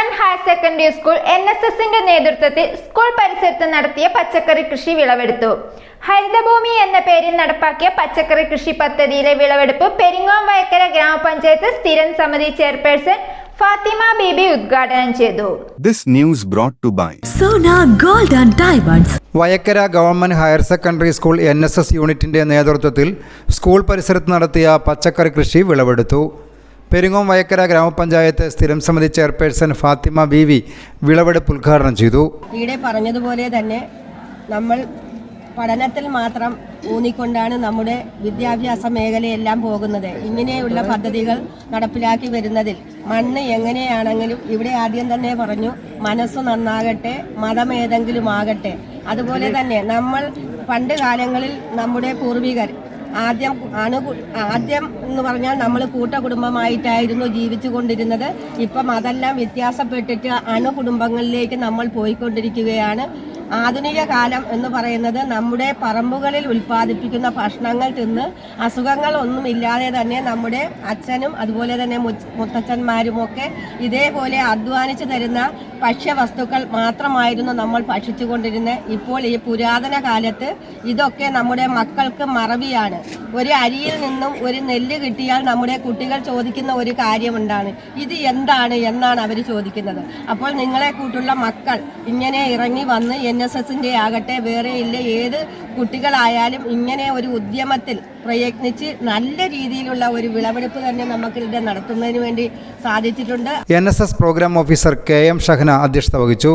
Government higher secondary school N S എസിന്റെ നേതൃത്വത്തിൽ school പരിസരത്ത് നടത്തിയ പച്ചക്കറി കൃഷി വിളവെടുത്തു. ഹരിതഭൂമി എന്ന പേരിൽ നടപ്പാക്കിയ പച്ചക്കറി കൃഷി പദ്ധതിയിലെ വിളവെടുപ്പ് പെരിങ്ങോം വയക്കര ഗ്രാമപഞ്ചായത്ത് സ്ഥിരം സമിതി ചെയർപേഴ്സൺ ഫാത്തിമ ബീബി ഉദ്ഘാടനം ചെയ്തു. This news brought to by Sona gold and diamonds Vayakkara government higher secondary school N S S യൂണിറ്റിന്റെ നേതൃത്വത്തിൽ സ്കൂൾ പരിസരത്ത് നടത്തിയ പച്ചക്കറി കൃഷി വിളവെടുത്തു. പെരിങ്ങോം വയക്കര ഗ്രാമപഞ്ചായത്ത് സ്ഥിരം സമിതി ചെയർപേഴ്സൺ ഫാത്തിമ ബി വി വിളവെടുപ്പ് ഉദ്ഘാടനം ചെയ്തു. ഈടെ പറഞ്ഞതുപോലെ തന്നെ നമ്മൾ പഠനത്തിൽ മാത്രം ഊന്നിക്കൊണ്ടാണ് നമ്മുടെ വിദ്യാഭ്യാസ മേഖലയെല്ലാം പോകുന്നത്. ഇങ്ങനെയുള്ള പദ്ധതികൾ നടപ്പിലാക്കി വരുന്നതിൽ മണ്ണ് എങ്ങനെയാണെങ്കിലും ഇവിടെ ആദ്യം തന്നെ പറഞ്ഞു മനസ്സ് നന്നാകട്ടെ മതമേതെങ്കിലും ആകട്ടെ. അതുപോലെ തന്നെ നമ്മൾ പണ്ട് കാലങ്ങളിൽ നമ്മുടെ പൂർവികർ ആദ്യം അണു ആദ്യം എന്ന് പറഞ്ഞാൽ നമ്മൾ കൂട്ടകുടുംബമായിട്ടായിരുന്നു ജീവിച്ചു കൊണ്ടിരുന്നത് ഇപ്പം അതെല്ലാം വ്യത്യാസപ്പെട്ടിട്ട് അണുകുടുംബങ്ങളിലേക്ക് നമ്മൾ പോയിക്കൊണ്ടിരിക്കുകയാണ്. ആധുനിക കാലം എന്ന് പറയുന്നത് നമ്മുടെ പറമ്പുകളിൽ ഉൽപ്പാദിപ്പിക്കുന്ന ഭക്ഷണങ്ങൾ തിന്ന് അസുഖങ്ങൾ ഒന്നുമില്ലാതെ തന്നെ നമ്മുടെ അച്ഛനും അതുപോലെ തന്നെ മുത്തച്ഛന്മാരും ഒക്കെ ഇതേപോലെ അധ്വാനിച്ചു തരുന്ന ഭക്ഷ്യവസ്തുക്കൾ മാത്രമായിരുന്നു നമ്മൾ ഭക്ഷിച്ചുകൊണ്ടിരുന്നത്. ഇപ്പോൾ ഈ പുരാതന കാലത്ത് ഇതൊക്കെ നമ്മുടെ മക്കൾക്ക് മറവിയാണ്. ഒരു അരിയിൽ നിന്നും ഒരു നെല്ല് കിട്ടിയാൽ നമ്മുടെ കുട്ടികൾ ചോദിക്കുന്ന ഒരു കാര്യമുണ്ടാണ്. ഇത് എന്താണ് എന്നാണ് അവർ ചോദിക്കുന്നത്. അപ്പോൾ നിങ്ങളെ കൂട്ടുള്ള മക്കൾ ഇങ്ങനെ ഇറങ്ങി വന്ന് എൻ ആകട്ടെ വേറെ ഇല്ല. ഏത് കുട്ടികളായാലും ഇങ്ങനെ ഒരു ഉദ്യമത്തിൽ പ്രയത്നിച്ച് നല്ല രീതിയിലുള്ള ഒരു വിളവെടുപ്പ് തന്നെ നമുക്ക് ഇവിടെ നടത്തുന്നതിന് വേണ്ടി സാധിച്ചിട്ടുണ്ട്. N S S programme officer K M Shahana അധ്യക്ഷത വഹിച്ചു.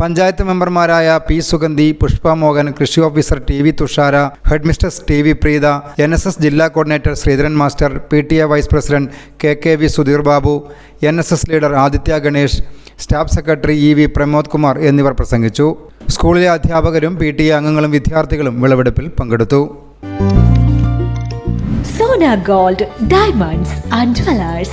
പഞ്ചായത്ത് മെമ്പർമാരായ പി സുഗന്ധി പുഷ്പ മോഹൻ കൃഷി officer T V Thushara head mistress T V Preetha N S S ജില്ലാ coordinator Sreedharan master P T A vice president K K V Sudheer Babu N S S leader Adithya Ganesh staff secretary E V Pramod Kumar എന്നിവർ പ്രസംഗിച്ചു. സ്കൂളിലെ അധ്യാപകരും P T A അംഗങ്ങളും വിദ്യാർത്ഥികളും വിളവെടുപ്പിൽ പങ്കെടുത്തു Sona gold diamonds and Jewelers.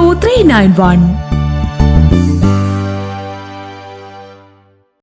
three nine one